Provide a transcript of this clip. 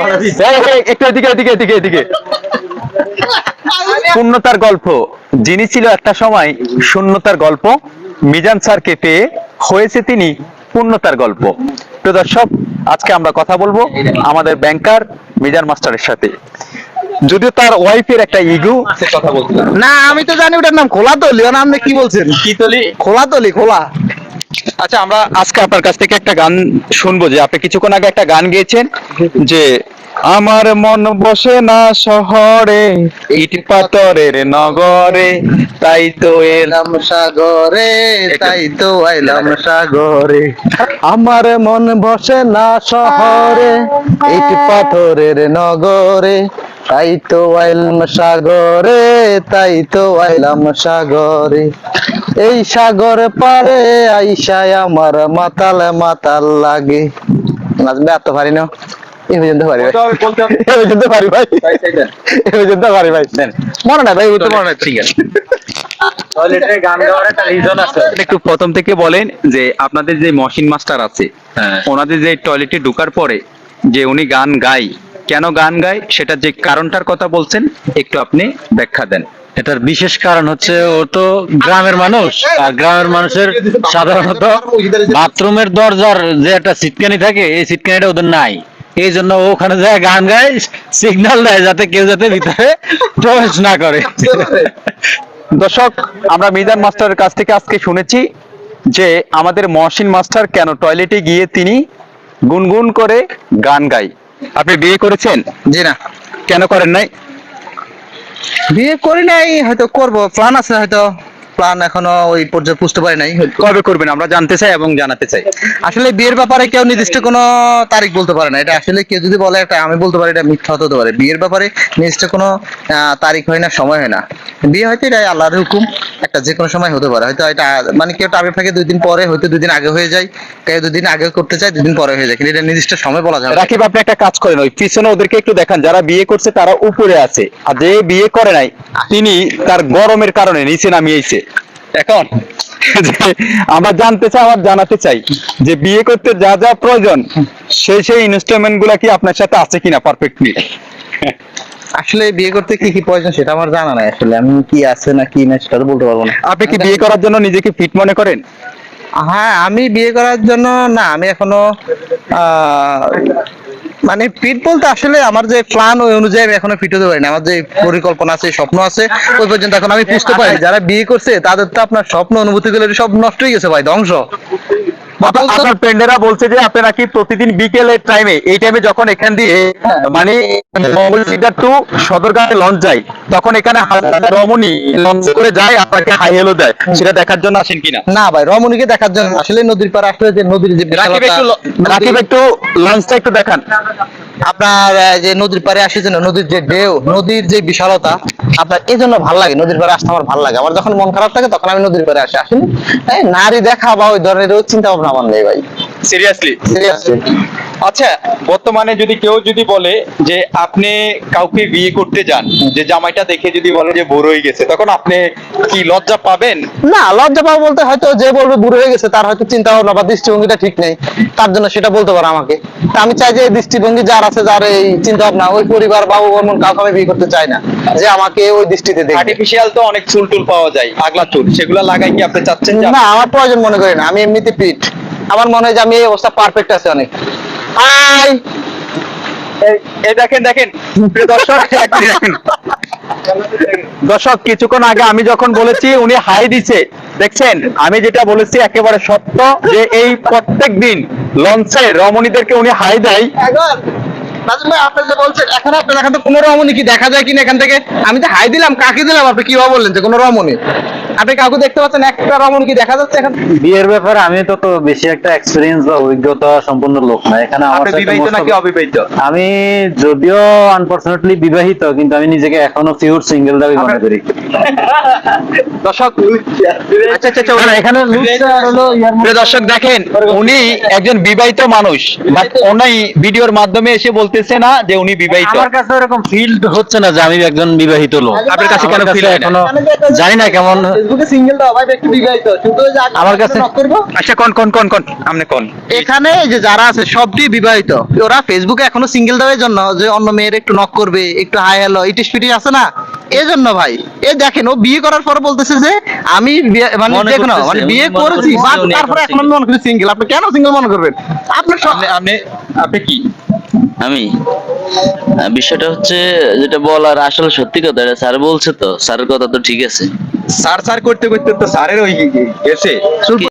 এই, এই, একটু এদিকে এদিকে এদিকে এদিকে। শূন্যতার গল্প। যিনি ছিল একটা সময় শূন্যতার গল্প মিজান স্যারকে পেয়ে হয়েছে তিনি পূর্ণতার গল্প। প্রিয় দর্শক আজকে আমরা কথা বলব আমাদের ব্যাংকার মিজান মাস্টারের সাথে। যদিও তার ওয়াইফের একটা ইগু কথা বলতে না আমি তো জানি ওটার নাম খোলা তলি না আপনি কি বলছেন? কি তলি খোলা তলি খোলা। আচ্ছা আমরা আজকে আপনার কাছ থেকে একটা গান শুনব যে আপনি কিছুক্ষণ আগে একটা গান গেয়েছেন যে, আমার মন বসে না শহরে, ইট পাথরের নগরে, তাই তো এলাম এলাম সাগরে, তাই তো আইলাম সাগরে। আমার মন বসে না শহরে, ইট পাথরের নগরে, তাই তো আইলাম সাগরে, তাই তো আইলাম সাগরে। এই সাগর পারে আইসায় আমার মাতাল মাতাল লাগে। নাচবে এত পারি না। এই পর্যন্ত পারি ভাই। এই পর্যন্ত পারি ভাই। এই পর্যন্ত পারি ভাই। মনে নাই ভাই তো মনে নাই ঠিক আছে। একটু প্রথম থেকে বলেন যে আপনাদের যে মশিন মাস্টার আছে ওনাদের যে টয়লেটে ঢোকার পরে যে উনি গান গায় কেন গান গায় সেটা যে কারণটার কথা বলছেন একটু আপনি ব্যাখ্যা দেন। এটার বিশেষ কারণ হচ্ছে ও তো গ্রামের মানুষ আর গ্রামের মানুষের সাধারণত বাথরুমের দরজার যে একটা সিটকানি থাকে এই সিটকানিটা ওদের নাই। এই জন্য ওখানে যায় গান গায় সিগন্যাল দেয় যাতে কেউ যাতে ভিতরে প্রবেশ না করে। দর্শক আমরা মিজান মাস্টারের কাছ থেকে আজকে শুনেছি যে আমাদের মহসিন মাস্টার কেন টয়লেটে গিয়ে তিনি গুনগুন করে গান গায়। আপনি বিয়ে করেছেন? জি না। কেন করেন নাই? বিয়ে করি নাই হয়তো করব। প্ল্যান আছে হয়তো। প্ল্যান এখনও ওই পর্যায়ে বুঝতে পারি নাই কবে করবেন? আমরা জানতে চাই এবং জানাতে চাই। আসলে বিয়ের ব্যাপারে কেউ নির্দিষ্ট কোনো তারিখ বলতে পারে না। এটা আসলে কেউ যদি বলে একটা আমি বলতে পারি এটা মিথ্যা হতে পারে। বিয়ের ব্যাপারে নির্দিষ্ট কোনো তারিখ হয় না সময় হয় না। বিয়ে হয়তো এটা আল্লাহর হুকুম একটা যে কোনো সময় হতে পারে। হয়তো এটা মানে কেউ টার্গেট থাকে দুই দিন পরে হয়তো দুই দিন আগে হয়ে যায়। কেউ দুই দিন আগে করতে চায় দুই দিন পরে হয়ে যায়। কিন্তু এটা নির্দিষ্ট সময় বলা যায়। রাকিব আপনি একটা কাজ করেন ওই পিছনে ওদেরকে একটু দেখান। যারা বিয়ে করছে তারা উপরে আছে। আর যে বিয়ে করে নাই তিনি তার গরমের কারণে নিচে নামিয়েছে। এখন আমরা জানতে চাই আমার জানাতে চাই যে বিয়ে করতে যা যা প্রয়োজন সেই সেই ইনস্ট্রুমেন্টগুলা কি আপনার সাথে আছে কিনা পারফেক্টলি আসলে বিয়ে করতে কি কি প্রয়োজন সেটা আমার জানা নাই আসলে। আমি কি আছে না কি না সেটা তো বলতে পারব না। আপনি কি বিয়ে করার জন্য নিজেকে ফিট মনে করেন? হ্যাঁ আমি বিয়ে করার জন্য না আমি এখনও আহ, মানে ফিট বলতে আসলে আমার যে প্ল্যান ওই অনুযায়ী আমি এখনও ফিট হতে পারিনি। আমার যে পরিকল্পনা আছে স্বপ্ন আছে ওই পর্যন্ত এখন আমি বুঝতে পারি যারা বিয়ে করছে তাদের তো আপনার স্বপ্ন অনুভূতি গুলো সব নষ্ট হয়ে গেছে ভাই ধ্বংস। আপনার আপনার ফ্রেন্ডেরা বলছে যে আপনি নাকি প্রতিদিন বিকেলের টাইমে এই টাইমে যখন এখান দিয়ে মানে মঙ্গল টু সদরঘাটে লঞ্চ যায় তখন এখানে রমণী লঞ্চ করে যায় আপনাকে হাই হেলো দেয়। সেটা দেখার জন্য আসেন কিনা? না ভাই রমণীকে দেখার জন্য আসলে নদীর পাড়ে আসলে যে নদীর যে রাকিব একটু রাকিব একটু লঞ্চটা একটু দেখান। আপনার যে নদীর পাড়ে আসি জন্য নদীর যে ঢেউ নদীর যে বিশালতা আপনার এই জন্য ভালো লাগে। নদীর পাড়ে আসতে আমার ভালো লাগে। আমার যখন মন খারাপ থাকে তখন আমি নদীর পাড়ে আসি। আসলে নারী দেখা বা ওই ধরনের ওই চিন্তা ভাবনা আমার নেই ভাই। সিরিয়াসলি সিরিয়াসলি আচ্ছা বর্তমানে যদি কেউ যদি বলে যে আপনি কাউকে বিয়ে করতে যান যে জামাইটা দেখে যদি বলে যে বড় হয়ে গেছে তখন আপনি কি লজ্জা পাবেন? না লজ্জা পাবো বলতে হয়তো যে বলবে বুড়ো হয়ে গেছে তার হয়তো চিন্তা ভাবনা বা দৃষ্টিভঙ্গিটা ঠিক নেই। তার জন্য সেটা বলতে পারে আমাকে। তা আমি চাই যে দৃষ্টিভঙ্গি যার আছে যার এই চিন্তা ভাবনা ওই পরিবার বাবু বর্মন কাউকে আমি বিয়ে করতে চাই না যে আমাকে ওই দৃষ্টিতে দেখবে। আর্টিফিশিয়াল তো অনেক চুল টুল পাওয়া যায় আগলা চুল সেগুলো লাগাই কি আপনি চাচ্ছেন না আমার প্রয়োজন মনে করি না আমি এমনিতে ফিট আমার মনে হয় যে আমি এই অবস্থা পারফেক্ট আছে অনেক। হাই। এই- দেখেন দেখেন। দর্শক দর্শক কিছুক্ষণ আগে আমি যখন বলেছি উনি হাই দিছে। দেখছেন আমি যেটা বলেছি একেবারে সত্য যে এই প্রত্যেক দিন লঞ্চে রমণীদেরকে উনি হাই দেয়। নাজিম ভাই আপনি যে বলছেন এখন আপনার এখান থেকে কোনো রমণী কি দেখা যায় কিনা এখান থেকে? আমি তো হাই দিলাম কাকে দিলাম? আপনি কীভাবে বললেন যে কোনো রমণী? আপনি কাউকে দেখতে পাচ্ছেন একটা রমণী কি দেখা যাচ্ছে এখন? বিয়ের ব্যাপারে আমি তো তো বেশি একটা এক্সপিরিয়েন্স বা অভিজ্ঞতা সম্পন্ন লোক না। এখানে আমার বিবাহিত নাকি অবিবাহিত? আমি যদিও আনফরচুনেটলি বিবাহিত কিন্তু আমি নিজেকে এখনও পিওর সিঙ্গেল দাবি মনে করি। দর্শক আচ্ছা আচ্ছা আচ্ছা এখানে দর্শক দেখেন উনি একজন বিবাহিত মানুষ বাট উনি ভিডিওর মাধ্যমে এসে বলতেছে না যে উনি বিবাহিত। আমার কাছে এরকম ফিল হচ্ছে না যে আমি একজন বিবাহিত লোক। আপনার কাছে কেন হয় এখনও জানি না কেমন ফেসবুকে সিঙ্গেল দাও ভাই একটু বিবাহিত। শুধু যে আমার কাছে- আচ্ছা কোন কোন কোন কোন? আপনি কোন? এখানে যে যারা আছে সবটি বিবাহিত। ওরা ফেসবুকে এখনও সিঙ্গেল দেওয়ার জন্য যে অন্য মেয়ের একটু নক করবে একটু হাই হ্যালো ইটিস পিটিস আছে না? এই জন্য ভাই এ দেখেন ও বিয়ে করার পর বলতেছে যে আমি মানে দেখো না মানে বিয়ে করেছি বাট তারপরে এখন আমি মনে করি সিঙ্গেল আপনি কেন সিঙ্গেল মনে করবেন? আপনার আপনি আপনি আপনি কি? আমি? বিষয়টা হচ্ছে যেটা বলার আসলে সত্যি কথা, এটা স্যার বলছে তো, স্যারের কথা তো ঠিক আছে। স্যার স্যার করতে করতে তো স্যারের ওই গেছে।